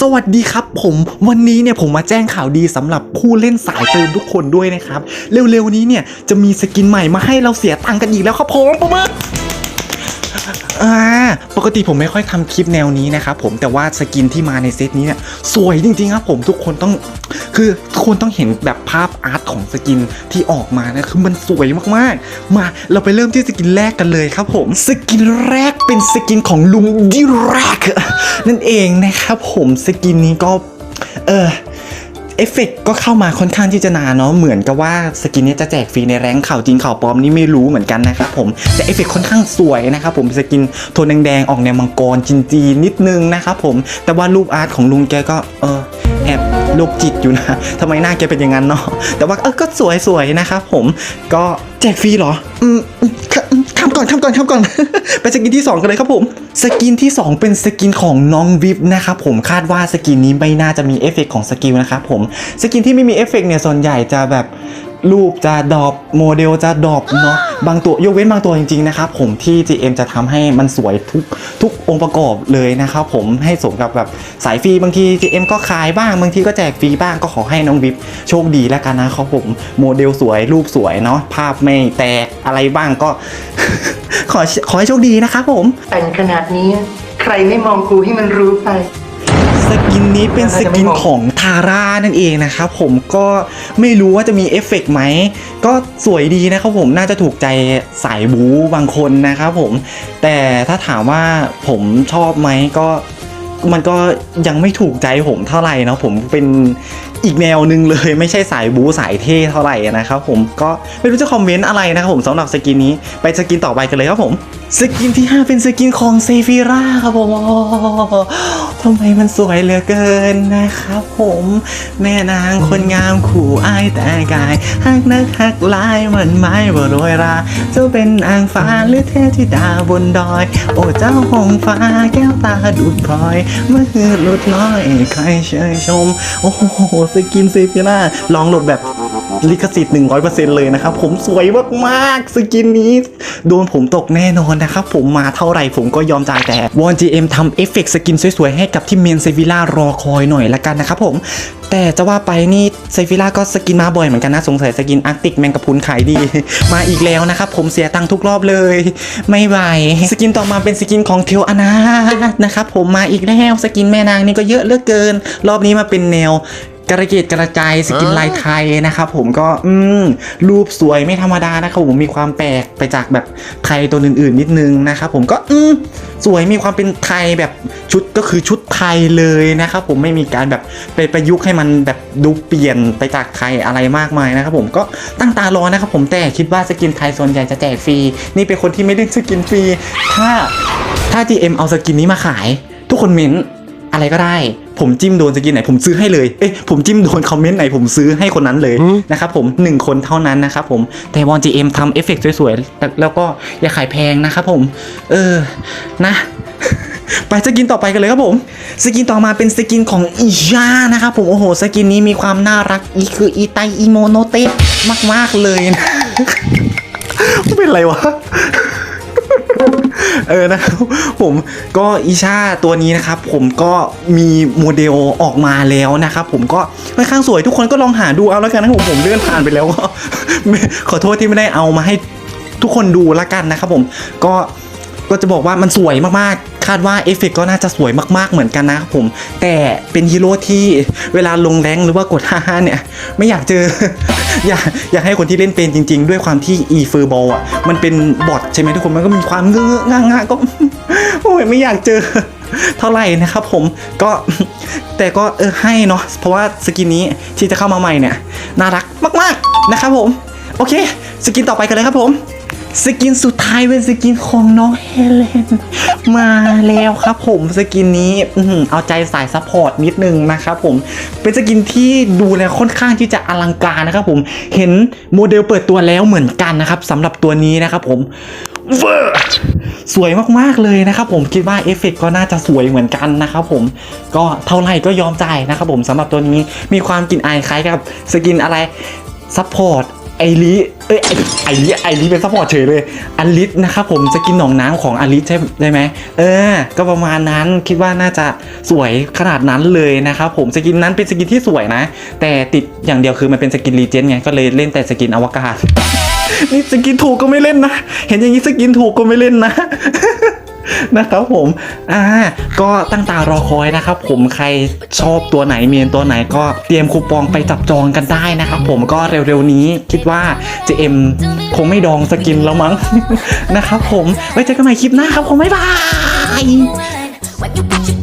สวัสดีครับผมวันนี้เนี่ยผมมาแจ้งข่าวดีสำหรับผู้เล่นสายเติมทุกคนด้วยนะครับ เร็วๆนี้เนี่ยจะมีสกินใหม่มาให้เราเสียตังค์กันอีกแล้วครับผมประมือ อ่าปกติผมไม่ค่อยทำคลิปแนวนี้นะครับผมแต่ว่าสกินที่มาในเซตนี้เนี่ยสวยจริงๆครับผมทุกคนต้องคือทุกคนต้องเห็นแบบภาพอาร์ตของสกินที่ออกมานะคือมันสวยมากๆ มาเราไปเริ่มที่สกินแรกกันเลยครับผมสกินแรกเป็นสกินของลุงดิแรกนั่นเองนะครับผมสกินนี้ก็เออ เอฟเฟกต์ก็เข้ามาค่อนข้างที่จะนานเนาะเหมือนกับว่าสกินนี้จะแจกฟรีในแรงข่าวจริงข่าวปลอมนี่ไม่รู้เหมือนกันนะครับผมแต่เอฟเฟกต์ค่อนข้างสวยนะครับผมสกินโทนแดงๆออกแนวมังกรจีนๆนิดนึงนะครับผมแต่ว่ารูปอาร์ตของลุงแกก็เออแอบโรคจิตอยู่นะทำไมหน้าแกเป็นอย่างนั้นเนาะแต่ว่าเออก็สวยๆนะครับผมก็แจกฟรีเหรออืม อืมอืมทำก่อนทำก่อนทำก่อน ไปสกินที่ 2 กันเลยครับผม สกินที่ 2 เป็นสกินของน้องวิบนะครับผมคาดว่าสกินนี้ไม่น่าจะมีเอฟเฟกต์ของสกิลนะครับผม สกินที่ไม่มีเอฟเฟกต์เนี่ยส่วนใหญ่จะแบบ รูปจะดรอปโมเดลจะดรอปเนาะบางตัวยกเว้นบางตัวจริงๆนะครับผมที่ GM จะทำให้มันสวยทุกทุกองค์ประกอบเลยนะครับผมให้สมกับแบบสายฟรีบางที GM ก็ขายบ้างบางทีก็แจกฟรีบ้างก็ขอให้น้องวิบโชคดีแล้วกันนะครับผมโมเดลสวยรูปสวยเนาะภาพไม่แตกอะไรบ้างก็ ขอขอให้โชคดีนะครับผม แต่งขนาดนี้ใครไม่มองกูให้มันรู้ไป สกินนี้เป็นสกินของทาร่านั่นเองนะครับผมก็ไม่รู้ว่าจะมีเอฟเฟกต์ไหม ก็สวยดีนะครับผมน่าจะถูกใจสายบู๊บางคนนะครับผม แต่ถ้าถามว่าผมชอบไหมก็มันก็ยังไม่ถูกใจผมเท่าไหร่เนาะผมเป็นอีกแนวหนึ่งเลยไม่ใช่สายบู๊สายเท่เท่าไหร่นะครับผมก็ไม่รู้จะคอมเมนต์อะไรนะครับผมสำหรับสกินนี้ไปสกินต่อไปกันเลยครับผม สกินที่ 5 เป็นสกินของเซฟิราครับผมโอ้โห ทำไมมันสวยเหลือเกินนะครับผม แม่นางคนงามขู่อายแต่กายหักนักหักลายเหมือนไม้บ่โรยราเจ้าเป็นนางฟ้าหรือเทพธิดาบนดอย โอ้เจ้าหงฟ้าแก้วตาดุดพลอยเมื่อคืนหลุดลอยใครเชยชม โอ้โหสกินเซฟิราลองโหลดแบบ ลิขสิทธิ์100%เลยนะครับผมสวยมากๆสกินนี้โดนผมตกแน่นอนนะครับผมมาเท่าไหร่ผมก็ยอมจ่ายแต่วอน GM ทำเอฟเฟกต์สกินสวยๆให้กับที่เมนเซฟิล่ารอคอยหน่อยละกันนะครับผมแต่จะว่าไปนี่เซฟิล่าก็สกินมาบ่อยเหมือนกันนะสงสัยสกินอาร์ติกแมงกะพุนขายดี มาอีกแล้วนะครับผมเสียตังค์ทุกรอบเลย ไม่ไหวสกินต่อมาเป็นสกินของเทลอนานะครับผมมาอีกแล้วสกินแม่นางนี่ก็เยอะเหลือเกิน รอบนี้มาเป็นแนว กระเกตกระจายสกินลายไทยนะครับผมก็อืมรูปสวยไม่ธรรมดานะครับผมมีความแปลกไปจากแบบไทยตัวอื่นๆนิดนึงนะครับผมก็อืมสวยมีความเป็นไทยแบบชุดก็คือชุดไทยเลยนะครับผมไม่มีการแบบไปประยุกต์ให้มันแบบดูเปลี่ยนไปจากไทยอะไรมากมายนะครับผมก็ตั้งตารอนะครับผมแต่คิดว่าสกินไทยส่วนใหญ่จะแจกฟรีนี่เป็นคนที่ไม่เล่นสกินฟรีถ้าถ้า GM เอาสกินนี้มาขาย ทุกคนเม้นอะไรก็ได้ ผมจิ้มโดนสกินไหนผมซื้อให้เลย เอ๊ะผมจิ้มโดนคอมเมนต์ไหนผมซื้อให้คนนั้นเลยนะครับผม 1 คนเท่านั้นนะครับผมแต่วอน GM ทำเอฟเฟกต์สวยๆแล้วแล้วก็อย่าขายแพงนะครับผม เออ นะไปสกินต่อไปกันเลยครับผม สกินต่อมาเป็นสกินของอีชานะครับผม โอ้โห สกินนี้มีความน่ารักอีคืออีไตอีโมโนเตะมาก ๆ เลยนะ เป็นไรวะ เออนะครับผมก็อีชาตัวนี้นะครับผมก็มีโมเดลออกมาแล้วนะครับผมก็ค่อนข้างสวยทุกคนก็ลองหาดูเอาแล้วกันนะครับผมผมเลื่อนผ่านไปแล้วก็ขอโทษที่ไม่ได้เอามาให้ทุกคนดูละกันนะครับผมก็ ก็จะบอกว่ามันสวยมากๆ คาดว่าเอฟเฟกก็น่าจะสวยมากๆเหมือนกันนะครับผม แต่เป็นฮีโร่ที่เวลาลงแรงหรือว่ากด5เนี่ย ไม่อยากเจอ อยากอยากให้คนที่เล่นเป็นจริง ๆ ด้วยความที่อีเฟอร์บอลอะ มันเป็นบอทใช่ไหมทุกคน มันก็มีความเงื้อง่างๆก็โอ้ยไม่อยากเจอเท่าไหร่นะครับผมก็แต่ก็เออให้เนาะเพราะว่าสกินนี้ที่จะเข้ามาใหม่เนี่ย น่ารักมาก ๆ นะครับผม โอเค สกินต่อไปกันเลยครับผม สกินสุดท้ายเป็นสกินของน้องเฮเลนมาแล้วครับผมสกินนี้อเอาใจสายซัพพอร์ตนิดนึงนะครับผมเป็นสกินที่ดูแล้วค่อนข้างที่จะอลังการนะครับผมเห็นโมเดลเปิดตัวแล้วเหมือนกันนะครับสำหรับตัวนี้นะครับผมเวอร์สวยมากๆเลยนะครับผมคิดว่าเอฟเฟกต์ก็น่าจะสวยเหมือนกันนะครับผมก็เท่าไหร่ก็ยอมจ่ายนะครับผมสำหรับตัวนี้มีความกลิ่นอายคล้ายกับสกินอะไรซัพพอร์ตไอริเอ้ยไอไอริไอริเป็นซัพพอร์ตเฉยเลยอลิสนะครับผมสกินหนองน้ำของอลิสใช่ได้ไหมเออ ก็ประมาณนั้นคิดว่าน่าจะสวยขนาดนั้นเลยนะครับผมสกินนั้นเป็นสกินที่สวยนะ แต่ติดอย่างเดียวคือมันเป็นสกินรีเจนไงก็เลยเล่นแต่สกินอวกาศนี่สกินถูกก็ไม่เล่นนะ เห็นอย่างนี้สกินถูกก็ไม่เล่นนะ นะครับผมอ่าก็ตั้งตารอคอยนะครับ ผมใครชอบตัวไหนเมียนตัวไหนก็เตรียมคูปองไปจับจองกันได้นะครับ ผมก็เร็วๆนี้คิดว่า JM คงไม่ดองสกินแล้วมั้งนะครับผมไว้เจอกันใหม่คลิปหน้าครับผมบ๊ายบาย